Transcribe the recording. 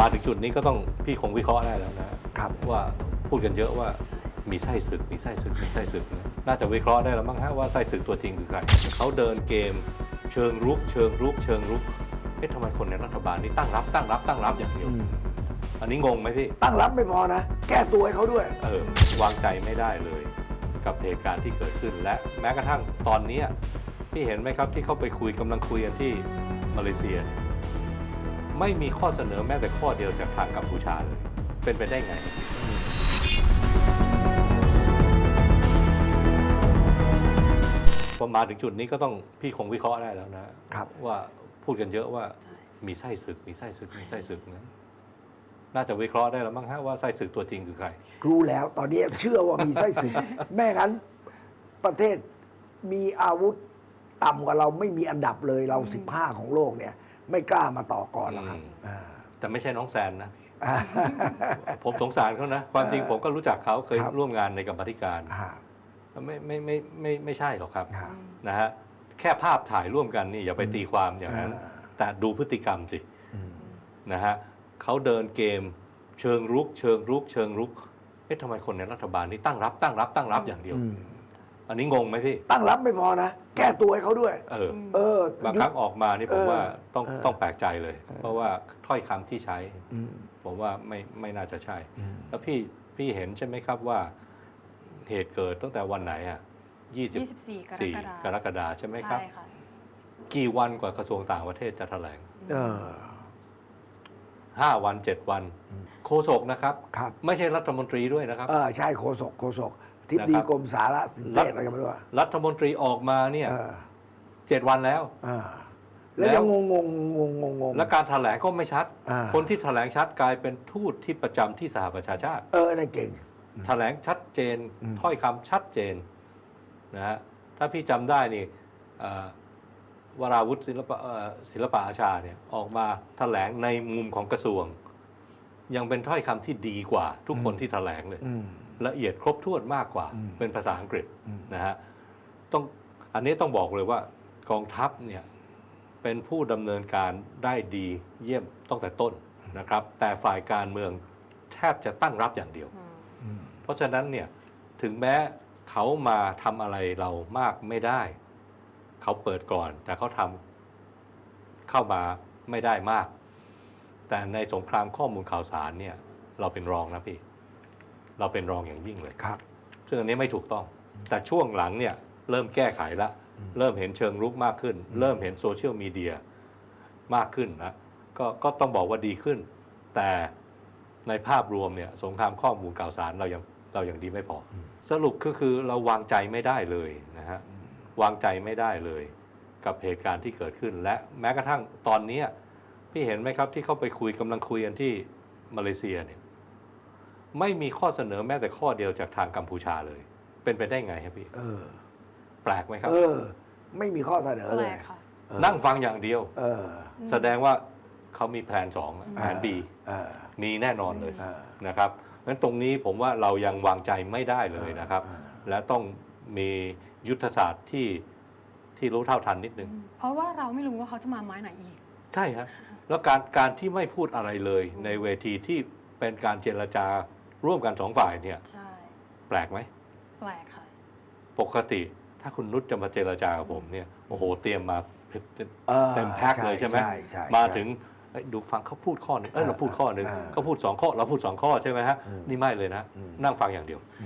มาถึงจุดนี้ก็ต้องพี่คงวิเคราะห์ได้แล้วนะครับว่าพูดกันเยอะว่ามีไส้ศึกมีไส้ศึกมีไส้ศึกนะน่าจะวิเคราะห์ได้แล้วมั้งฮะว่าไส้ศึกตัวจริงคือใครเขาเดินเกม เชิงรุก เชิงรุก เชิงรุกเอ๊ะทำไมคนในรัฐบาลนี่ตั้งรับตั้งรับตั้งรับอย่างเดียวอันนี้งงไหมพี่ตั้งรับไม่พอนะ แก้ตัวให้เขาด้วย เออวางใจไม่ได้เลย กับเหตุการณ์ที่เกิดขึ้นและแม้กระทั่งตอนเนี้ยพี่เห็นไหมครับที่เขาไปคุยกำลังคุยกันที่มาเลเซียเนี่ย ไม่มีข้อเสนอแม้แต่ข้อเดียวจากทางกัมพูชาเลยเป็นไปได้ไง พอมาถึงจุดนี้ก็ต้องพี่คงวิเคราะห์ได้แล้วนะครับ ว่าพูดกันเยอะว่ามีไส้ศึก มีไส้ศึก มีไส้ศึกนะน่าจะวิเคราะห์ได้แล้วมั้งฮะว่าไส้ศึกตัวจริงคือใคร รู้แล้วตอนนี้เชื่อว่ามีไส้ศึก แม่งั้นประเทศมีอาวุธต่ำกว่าเราไม่มีอันดับเลยเรา15ของโลกเนี่ย ไม่กล้ามาต่อก่อนหรอกครับอืมอ่าแต่ไม่ใช่น้องแซนนะ ผมสงสารเขานะ ความจริงผมก็รู้จักเขาเคยครับ ร่วมงานในกรรมาธิการ อ่า ไม่ไม่ไม่ไม่ไม่ใช่หรอกครับอ่านะฮะแค่ภาพถ่ายร่วมกันนี่อย่าไปตีความอย่างนั้น อ่า แต่ดูพฤติกรรมสิอืมนะฮะเขาเดินเกม เชิงรุก เชิงรุก เชิงรุกเอ๊ะทำไมคนในรัฐบาลนี่ตั้งรับตั้งรับตั้งรับอย่างเดียว อืม อันนี้งงไหมพี่ตั้งรับไม่พอนะ แก้ตัวให้เขาด้วย เออ เออ บางครั้งออกมานี่ผมเออว่าต้องเออต้องแปลกใจเลย เพราะว่าถ้อยคำที่ใช้อืมผมว่าไม่ไม่น่าจะใช่อืมแล้วพี่พี่เห็นใช่ไหมครับว่าเหตุเกิดตั้งแต่วันไหนอะ24กร24กฎากรกฎาคมใช่ไหมครับ ใช่ค่ะ กี่วันกว่ากระทรวงต่างประเทศจะแถลงเออ5วัน7วันโฆษกนะครับ ครับ ไม่ใช่รัฐมนตรีด้วยนะครับ เออใช่โฆษกโฆษก ทิบดีนะครับกรมสารสนเทศอะไรกันไม่รู้อะรัฐมนตรีออกมาเนี่ยเออเจ็ดวันแล้วเออแล้วยังงงงงงงงงงและการแถลงก็ไม่ชัดอ่าคนที่แถลงชัดกลายเป็นทูตที่ประจำที่สหประชาชาติ เออนั่นเก่ง แถลงชัดเจนอืมถ้อยคำชัดเจนนะฮะถ้าพี่จำได้นี่เอ่อวราวุฒิศิลปะเอ่อศิลปะอาชาเนี่ยออกมาแถลงในมุมของกระทรวง ยังเป็นถ้อยคำที่ดีกว่า ทุกคนที่แถลงเลยอืมละเอียดครบถ้วนมากกว่าอืมเป็นภาษาอังกฤษอืมนะฮะต้องอันนี้ต้องบอกเลยว่ากองทัพเนี่ยเป็นผู้ดำเนินการได้ดีเยี่ยมตั้งแต่ต้นนะครับ แต่ฝ่ายการเมืองแทบจะตั้งรับอย่างเดียวอืมเพราะฉะนั้นเนี่ยถึงแม้เขามาทำอะไรเรามากไม่ได้ เขาเปิดก่อน แต่เขาทำเข้ามาไม่ได้มาก แต่ในสงครามข้อมูลข่าวสารเนี่ยเราเป็นรองนะพี่ เราเป็นรองอย่างยิ่งเลยครับ ซึ่งอันนี้ไม่ถูกต้อง แต่ช่วงหลังเนี่ยเริ่มแก้ไขละ เริ่มเห็นเชิงรุกมากขึ้น เริ่มเห็นโซเชียลมีเดียมากขึ้นนะก็ก็ต้องบอกว่าดีขึ้น แต่ในภาพรวมเนี่ยสงครามข้อมูลข่าวสารเรายังเรายังดีไม่พออสรุปก็คือเราวางใจไม่ได้เลยนะฮะวางใจไม่ได้เลย กับเหตุการณ์ที่เกิดขึ้นและแม้กระทั่งตอนเนี้ย พี่เห็นไหมครับ ที่เข้าไปคุยกำลังคุยกันที่มาเลเซียเนี่ยไม่มีข้อเสนอแม้แต่ข้อเดียวจากทางกัมพูชาเลย เป็นไปได้ไงครับพี่ เออ แปลกไหมครับ เออ ไม่มีข้อเสนอแปเลลยกค่ะเออนั่งฟังอย่างเดียว เออ แสดงว่าเขามีแผนสองอะแผน B เออมีแน่นอนเลยเออนะครับงั้นตรงนี้ผมว่าเรายังวางใจไม่ได้เลยนะครับเออและต้องมียุทธศาสตร์ที่ที่รู้เท่าทันนิดนึง เพราะว่าเราไม่รู้ว่าเขาจะมาไม้ไหนอีก ใช่ฮะแล้วการการที่ไม่พูดอะไรเลยในเวทีที่เป็นการเจรจาร่วมกันสองฝ่ายเนี่ย ใช่ แปลกไหมแปลกค่ะ ปกติถ้าคุณนุชจะมาเจรจากับผมเนี่ยโอ้โหเตรียมมาออเต็มแพ็คเลยใช่ไหมใช่ใช่มาใช่ถึงเอ้ยดูฟังเขาพูดข้อหนึ่งเออเออเราพูดข้อหนึ่งเออเขาพูดสองข้อเราพูดสองข้อใช่ไหมฮะอืมนี่ไม่เลยนะ อืม นั่งฟังอย่างเดียวอืม